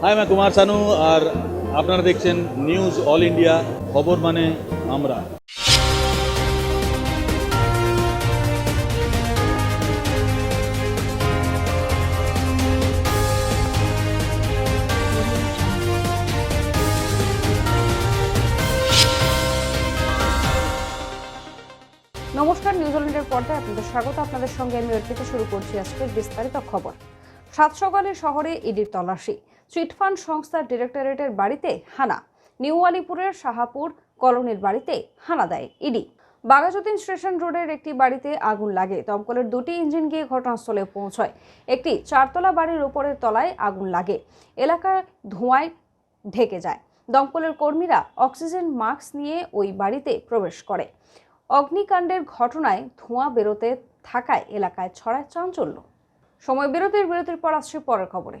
High আমি কুমার সানু আর আপনারা দেখছেন নিউজ অল ইন্ডিয়া খবর মানে আমরা নমস্কার নিউজিল্যান্ডের পর্দায় আপনাদের স্বাগত। আপনাদের সঙ্গে আমি অর্পিত শুরু করছি আজকের বিস্তারিত খবর। সাত সকালে শহরে ইডির তল্লাশি। চিটফান্ড সংস্থার ডিরেক্টরেটের বাড়িতে হানা। নিউ আলিপুরের শাহাপুর কলোনির বাড়িতে হানা দেয় ইডি। বাগাজুদ্দিন স্টেশন রোডের একটি বাড়িতে আগুন লাগে। দমকলের দুটি ইঞ্জিন গিয়ে ঘটনাস্থলে পৌঁছয়। একটি চারতলা বাড়ির উপরের তলায় আগুন লাগে। এলাকার ধোঁয়ায় ঢেকে যায়। দমকলের কর্মীরা অক্সিজেন মাস্ক নিয়ে ওই বাড়িতে প্রবেশ করে। অগ্নিকাণ্ডের ঘটনায় ধোঁয়া বেরোতে থাকায় এলাকায় ছড়ায় চাঞ্চল্য। সময় বিরতির বিরতির পর আসছে পরের খবরে।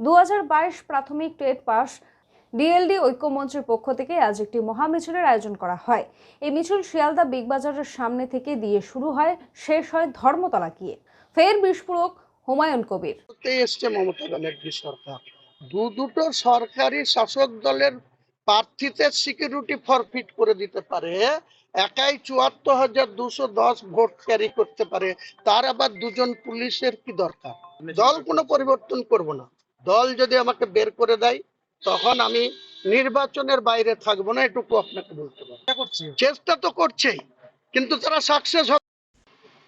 দু হাজার বাইশ প্রাথমিক টেট পাস ডিএলডি ঐক্যমঞ্চের পক্ষ থেকে আজ একটি মহামিছিলের আয়োজন করা হয়। এই মিছিল শিয়ালদা বিগ বাজারের সামনে থেকে দিয়ে শুরু হয় শেষ হয় ধর্মতলা গিয়ে। ফের বিস্ফোরক হুমায়ুন কবির। এসছে মমতা ব্যানার্জি সরকার। দু দুটো সরকারি শাসক দলের প্রার্থীদের সিকিউরিটি ফরফিট করে দিতে পারে একাই চুয়াত্তর হাজার দুশো দশ ভোট ক্যারি করতে পারে তার আবার দুজন পুলিশের কি দরকার? দল কোনো পরিবর্তন করব না। দল যদি আমাকে বের করে দেয় তখন আমি নির্বাচনের বাইরে থাকব না এটুকু আপনাকে বলতে পারি। চেষ্টা তো করছেই কিন্তু তারা সাকসেস হবে।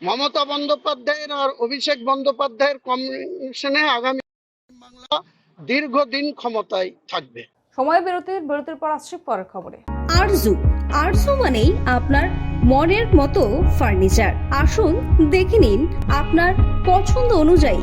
মমতা বন্দ্যোপাধ্যায়ের আর অভিষেক বন্দ্যোপাধ্যায়ের কমিশনে আগামী বাংলা দীর্ঘদিন ক্ষমতায় থাকবে। সময় বিরতির বিরতির পর আসছে পরের খবরে। আরজু আরজু মানেই আপনার মনের মতো ফার্নিচার আসুন দেখে নিন আপনার পছন্দ অনুযায়ী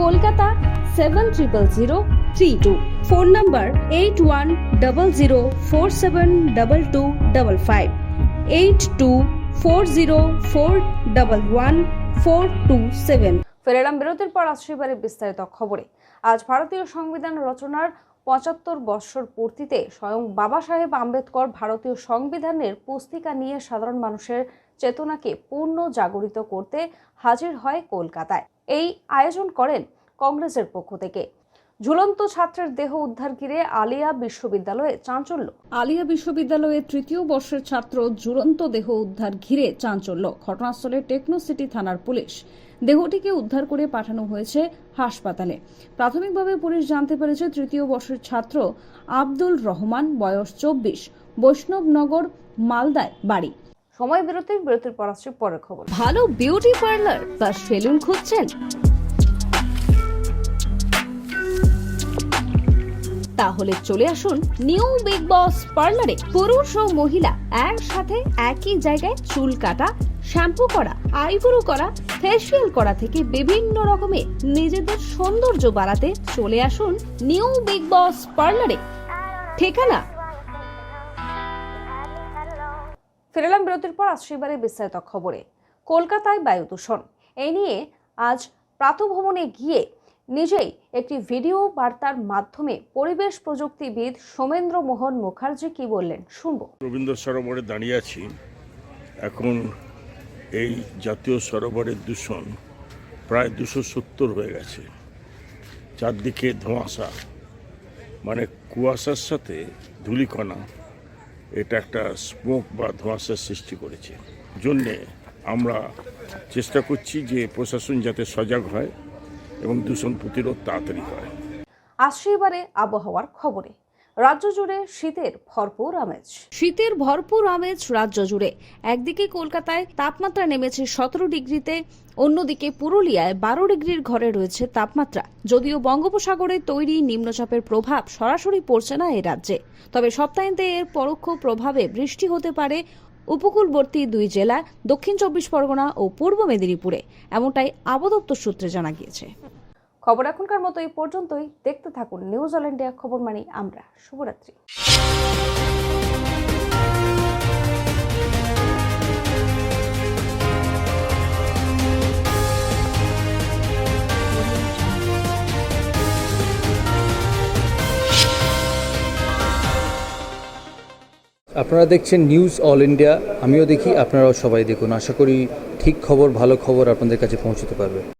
Kolkata seven triple zero three two phone number eight one double zero four seven double two double five eight two four zero four double one four two seven ফেরালাম বিরতির পর আসছে এবারে বিস্তারিত খবরে। আজ ভারতীয় সংবিধান রচনার পঁচাত্তর বৎসর পূর্তিতে স্বয়ং বাবা সাহেব আম্বেদকর ভারতীয় সংবিধানের পুস্তিকা নিয়ে সাধারণ মানুষের চেতনাকে পূর্ণ জাগরিত করতে হাজির হয় কলকাতায়। এই আয়োজন করেন কংগ্রেসের পক্ষ থেকে। ঝুলন্ত ছাত্রের দেহ উদ্ধার ঘিরে আলিয়া বিশ্ববিদ্যালয়ে চাঞ্চল্য। আলিয়া বিশ্ববিদ্যালয়ের তৃতীয় বর্ষের ছাত্র ঝুলন্ত দেহ উদ্ধার ঘিরে চাঞ্চল্য। ঘটনাস্থলে টেকনো সিটি থানার পুলিশ দেহটিকে উদ্ধার করে পাঠানো হয়েছে হাসপাতালে। প্রাথমিকভাবে পুলিশ জানতে পেরেছে তৃতীয় বর্ষের ছাত্র আব্দুল রহমান, বয়স চব্বিশ, বৈষ্ণবনগর, মালদায় বাড়ি। সময় বিরতির বিরতির পর আসছে পরের খবর। ভালো বিউটি পার্লার বা সেলুন খুঁজছেন? তাহলে চলে আসুন নিউ বিগ বস পার্লারে পুরুষ ও মহিলা একসাথে একই জায়গায় চুল কাটা শ্যাম্পু করা আইব্রো করা ফেসিয়াল করা থেকে বিভিন্ন রকমের নিজেদের সৌন্দর্য বাড়াতে চলে আসুন নিউ বিগ বস পার্লারে ঠিকানা ফিরেলাম বিরতির পর আসছে এবারে বিস্তারিত খবরে। কলকাতায় বায়ু দূষণ। এই নিয়ে আজ প্রাতভ্রমণে গিয়ে নিজেই একটি ভিডিও বার্তার মাধ্যমে পরিবেশ প্রযুক্তিবিদ সোমেন্দ্র মোহন মুখার্জি কি বললেন শুনব। রবীন্দ্র সরোবরে দাঁড়িয়ে আছি। এখন এই জাতীয় সরোবরের দূষণ প্রায় দুশো সত্তর হয়ে গেছে। চারদিকে ধোঁয়াশা। মানে কুয়াশার সাথে ধূলিকণা। এটা একটা স্মোক বা ধোঁয়াশার সৃষ্টি করেছে। জন্যে আমরা চেষ্টা করছি যে প্রশাসন যাতে সজাগ হয় এবং দূষণ প্রতিরোধ তাড়াতাড়ি হয়। আসছে এবারে আবহাওয়ার খবরে। রাজ্য জুড়ে শীতের ভরপুর আমেজ। শীতের ভরপুর আমেজ রাজ্য জুড়ে। একদিকে কলকাতায় তাপমাত্রা নেমেছে সতেরো ডিগ্রিতে, অন্যদিকে পুরুলিয়ায় বারো ডিগ্রির ঘরে রয়েছে তাপমাত্রা। যদিও বঙ্গোপসাগরে তৈরি নিম্নচাপের প্রভাব সরাসরি পড়ছে না এ রাজ্যে। তবে সপ্তাহান্তে এর পরোক্ষ প্রভাবে বৃষ্টি হতে পারে উপকূলবর্তী দুই জেলা, দক্ষিণ চব্বিশ পরগনা ও পূর্ব মেদিনীপুরে। এমনটাই আবদপ্তর সূত্রে জানা গিয়েছে। খবর এখনকার মতো এই পর্যন্তই। দেখতে থাকুন নিউজ অল ইন্ডিয়া খবর মানি আমরা। শুভরাত্রি। আপনারা দেখছেন নিউজ অল ইন্ডিয়া আমিও দেখি, আপনারাও সবাই দেখুন। আশা করি ঠিক খবর, ভালো খবর আপনাদের কাছে পৌঁছতে পারবে।